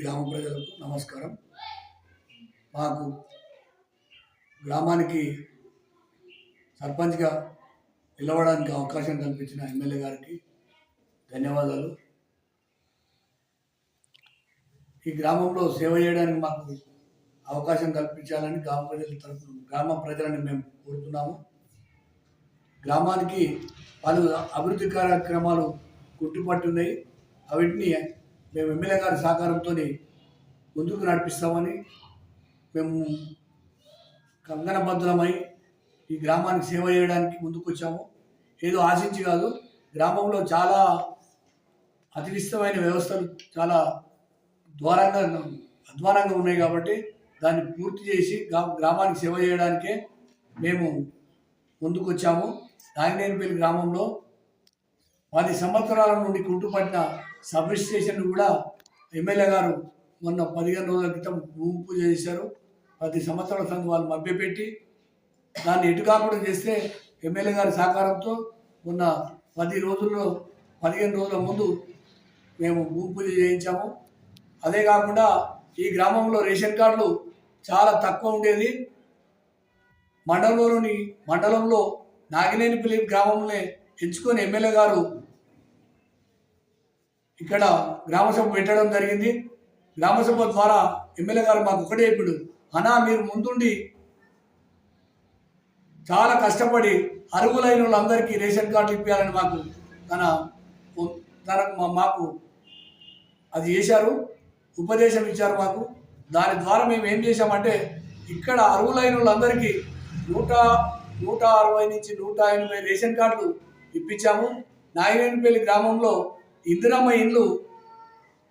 గ్రామ ప్రజలకు నమస్కారం. మాకు గ్రామానికి సర్పంచ్గా నిలవడానికి అవకాశం కల్పించిన ఎమ్మెల్యే గారికి ధన్యవాదాలు. ఈ గ్రామంలో సేవ చేయడానికి మాకు అవకాశం కల్పించాలని గ్రామ ప్రజల తరఫున గ్రామ ప్రజలని మేము కోరుతున్నాము. గ్రామానికి పలు అభివృద్ధి కార్యక్రమాలు గుట్టుపట్టున్నాయి అవిటిని మేము ఎమ్మెల్యే గారి సహకారంతో ముందుకు నడిపిస్తామని మేము కంగనబద్ధులమై ఈ గ్రామానికి సేవ చేయడానికి ముందుకు వచ్చాము ఏదో ఆశించి కాదు గ్రామంలో చాలా అతివిస్తమైన వ్యవస్థలు చాలా ద్వారంగా అధ్వానంగా ఉన్నాయి కాబట్టి దాన్ని పూర్తి చేసి గ్రా- గ్రామానికి సేవ చేయడానికే మేము ముందుకొచ్చాము. నాగినేనిపల్లి గ్రామంలో పది సంవత్సరాల నుండి కుంటుపట్టిన సబ్ స్టేషన్ కూడా ఎమ్మెల్యే గారు మొన్న పదిహేను రోజుల క్రితం భూమి పూజ చేశారు. పది సంవత్సరాల సంఘం వాళ్ళు మభ్యపెట్టి దాన్ని ఎటు కాకుండా చేస్తే ఎమ్మెల్యే గారి సహకారంతో మొన్న పది రోజుల్లో పదిహేను రోజుల ముందు మేము భూమి పూజ చేయించాము. అదే కాకుండా ఈ గ్రామంలో రేషన్ కార్డులు చాలా తక్కువ ఉండేది. మండలంలోని మండలంలో నాగినేనిపల్లి గ్రామంలో ఎంచుకొని ఎమ్మెల్యే గారు ఇక్కడ గ్రామసభ పెట్టడం జరిగింది. గ్రామసభ ద్వారా ఎమ్మెల్యే గారు మాకు ఒకటే ఇప్పుడు అనా మీరు ముందుండి చాలా కష్టపడి అరుగులైన వాళ్ళందరికీ రేషన్ కార్డు ఇప్పించాలని మాకు తన తన మాకు అది చేశారు ఉపదేశం ఇచ్చారు మాకు. దాని ద్వారా మేము ఏం చేశామంటే ఇక్కడ అర్హులైన వాళ్ళందరికీ నూట నూట అరవై నుంచి నూట ఎనభై రేషన్ కార్డులు ఇప్పించాము. నాగినేనిపల్లి గ్రామంలో ఇందిరమ్మ ఇండ్లు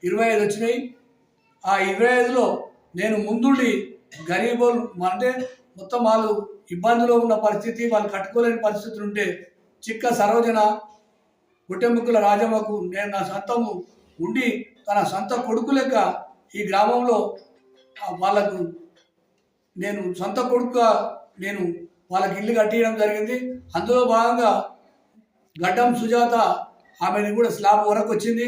ఇరవై ఐదు వచ్చినాయి. ఆ ఇరవై ఐదులో నేను ముందుండి గరీబోలు అంటే మొత్తం వాళ్ళు ఇబ్బందిలో ఉన్న పరిస్థితి వాళ్ళు కట్టుకోలేని పరిస్థితులు ఉంటే చిక్క సరోజన గుట్టెముక్కుల రాజమ్మకు నేను నా సొంతము ఉండి తన సొంత కొడుకు లెక్క ఈ గ్రామంలో వాళ్ళకు నేను సొంత కొడుకుగా నేను వాళ్ళకి ఇల్లు కట్టియడం జరిగింది. అందులో భాగంగా గడ్డం సుజాత ఆమెని కూడా స్లాబ్ వరకు వచ్చింది.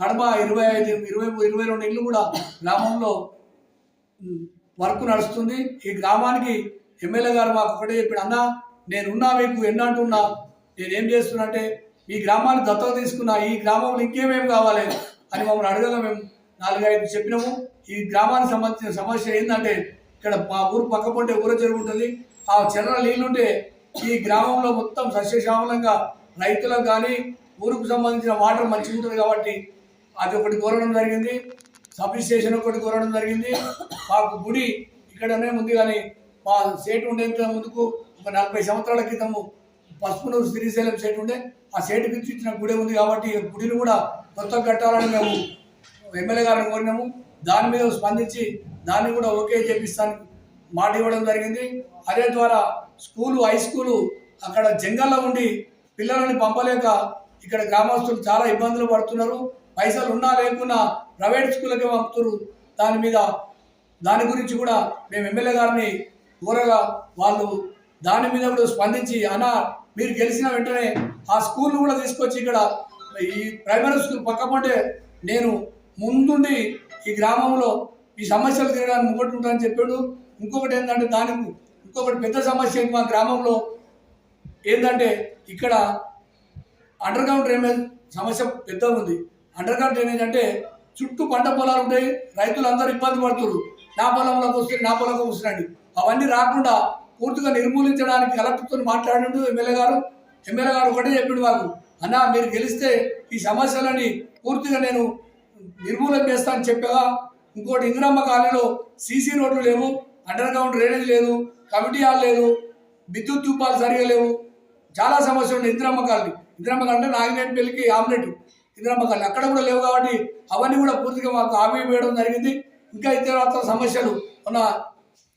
కడమ ఇరవై ఐదు ఇరవై ఇరవై రెండు ఇళ్ళు కూడా గ్రామంలో వర్క్ నడుస్తుంది. ఈ గ్రామానికి ఎమ్మెల్యే గారు మాకు ఒకటే చెప్పాడు అన్న నేనున్నా మీకు ఎన్నంటున్నా నేను ఏం చేస్తున్నా అంటే ఈ గ్రామాన్ని దత్తత తీసుకున్నా ఈ గ్రామంలో ఇంకేమేమి కావాలి? అని మమ్మల్ని అడగగా మేము నాలుగైదు చెప్పినాము. ఈ గ్రామానికి సంబంధించిన సమస్య ఏంటంటే ఇక్కడ మా ఊరు పక్క పొంటే ఊర చెరువు ఉంటుంది ఆ చెర్ర నీళ్ళుంటే ఈ గ్రామంలో మొత్తం సస్యశ్యామలంగా రైతులకు కానీ ఊరుకు సంబంధించిన వాటర్ మంచిగా ఉంటుంది కాబట్టి అది ఒకటి కోరడం జరిగింది. సబ్ స్టేషన్ ఒకటి కోరడం జరిగింది. మాకు గుడి ఇక్కడనే ఉంది కానీ మా సేటు ఉండేంత ముందుకు ఒక నలభై సంవత్సరాల క్రితము పసుపునూరు శ్రీశైలం సేటు ఉండే ఆ సేటుకి ఇచ్చిన గుడి ఉంది కాబట్టి గుడిని కూడా కొత్త కట్టాలని మేము ఎమ్మెల్యే గారిని కోరినాము. దాని మీద స్పందించి దాన్ని కూడా ఓకే చేపిస్తాను మాట ఇవ్వడం జరిగింది. అదే ద్వారా స్కూలు హై స్కూలు అక్కడ జంగల్లో ఉండి పిల్లలని పంపలేక ఇక్కడ గ్రామస్తులు చాలా ఇబ్బందులు పడుతున్నారు. పైసలు ఉన్నా లేకున్నా ప్రైవేట్ స్కూళ్ళకే పంపుతున్నారు దాని మీద దాని గురించి కూడా మేము ఎమ్మెల్యే గారిని కోరగా వాళ్ళు దాని మీద కూడా స్పందించి అన్న మీరు గెలిచిన వెంటనే ఆ స్కూల్ కూడా తీసుకొచ్చి ఇక్కడ ఈ ప్రైమరీ స్కూల్ పక్కపంటే నేను ముందుండి ఈ గ్రామంలో ఈ సమస్యలు తిరగడానికి ముంగటి చెప్పాడు. ఇంకొకటి ఏంటంటే దానికి ఇంకొకటి పెద్ద సమస్య మా గ్రామంలో ఏంటంటే ఇక్కడ అండర్ గ్రౌండ్ డ్రైనేజ్ సమస్య పెద్ద ఉంది. అండర్ గ్రౌండ్ డ్రైనేజ్ అంటే చుట్టూ పంట పొలాలు ఉంటాయి రైతులందరూ ఇబ్బంది పడుతున్నారు. నా పొలంలోకి వస్తుంది నా పొలంలోకి వస్తున్నాండి అవన్నీ రాకుండా పూర్తిగా నిర్మూలించడానికి కలెక్టర్తో మాట్లాడిండు ఎమ్మెల్యే గారు ఎమ్మెల్యే గారు ఒకటే చెప్పిండు మాకు. అన్న మీరు గెలిస్తే ఈ సమస్యలని పూర్తిగా నేను నిర్మూలన చేస్తానని చెప్పగా ఇంకోటి ఇందిరమ్మ కాలనీలో సీసీ రోడ్లు లేవు అండర్ గ్రౌండ్ డ్రైనేజ్ లేదు కమిటీ హాల్ లేదు విద్యుత్ తూపాలు సరిగా లేవు. చాలా సమస్యలు ఉన్నాయి ఇందిరమ్మ కాలనీ. ఇందిరమ్మ కాలనీ అంటే నాగినేటి పెళ్ళికి ఆమ్లెట్. ఇందిరమ్మ కాలనీ. అక్కడ కూడా లేవు కాబట్టి అవన్నీ కూడా పూర్తిగా మాకు హామీ వేయడం జరిగింది. ఇంకా ఇతర సమస్యలు ఉన్న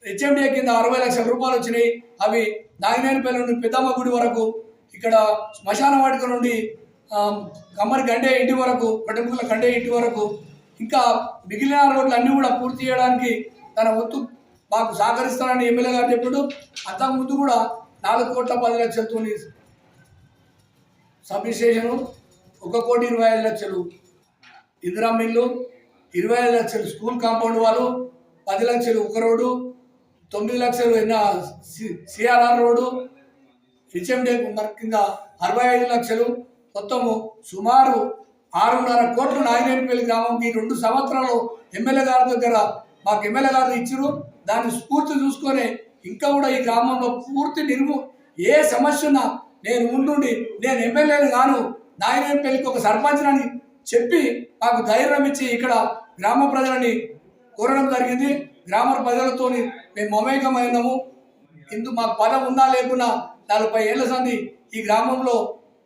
హెచ్ఎండిఏ కింద అరవై లక్షల రూపాయలు వచ్చినాయి. అవి నాగినేనిపల్లి నుండి పెద్దమ్మ గుడి వరకు ఇక్కడ శ్మశాన వాటిక నుండి కమ్మరి గండే ఇంటి వరకు పట్టముకుల గండే ఇంటి వరకు ఇంకా మిగిలిన రోడ్లు అన్నీ కూడా పూర్తి చేయడానికి తన వంతు మాకు సహకరిస్తానని ఎమ్మెల్యే గారు చెప్పాడు. అంతకుముందు కూడా నాలుగు కోట్ల పది లక్షలతో సబ్ స్టేషను ఒక కోటి ఇరవై ఐదు లక్షలు. ఇందిరా మిల్లు ఇరవై ఐదు లక్షలు. స్కూల్ కాంపౌండ్ వాళ్ళు పది లక్షలు. ఒక రోడ్డు తొమ్మిది లక్షలు. ఎన్న సిఆర్ఆర్ రోడ్డు హెచ్ఎండే కింద అరవై ఐదు లక్షలు. మొత్తము సుమారు ఆరున్నర కోట్లు గ్రామం. గ్రామంకి రెండు సంవత్సరాలు ఎమ్మెల్యే గారి దగ్గర మాకు ఎమ్మెల్యే గారు ఇచ్చారు దాన్ని స్ఫూర్తి చూసుకొని ఇంకా కూడా ఈ గ్రామంలో పూర్తి నిర్ము ఏ సమస్య ఉన్నా నేను ఉండుండి నేను ఎమ్మెల్యేలు కాను నాయన పెళ్ళికి ఒక సర్పంచ్నని చెప్పి మాకు ధైర్యం ఇచ్చి ఇక్కడ గ్రామ ప్రజలని కోరడం జరిగింది. గ్రామ ప్రజలతోని మేము మమేకమైనము ఇందు మాకు పదం ఉన్నా లేకున్నా నలభై ఏళ్ళ సంది ఈ గ్రామంలో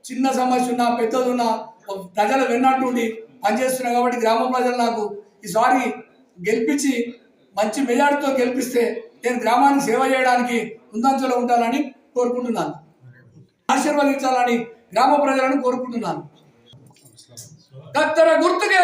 చిన్న సమస్య ఉన్నా పెద్దది ఉన్నా ప్రజలు విన్నట్టుండి పనిచేస్తున్నాం కాబట్టి గ్రామ ప్రజలు నాకు ఈసారి గెలిపించి మంచి మెజార్టీతో గెలిపిస్తే నేను గ్రామానికి సేవ చేయడానికి ముందంచలో ఉండాలని కోరుకుంటున్నాను. ఆశీర్వదించాలని గ్రామ ప్రజలను కోరుకుంటున్నాను. కత్తెర గుర్తుకే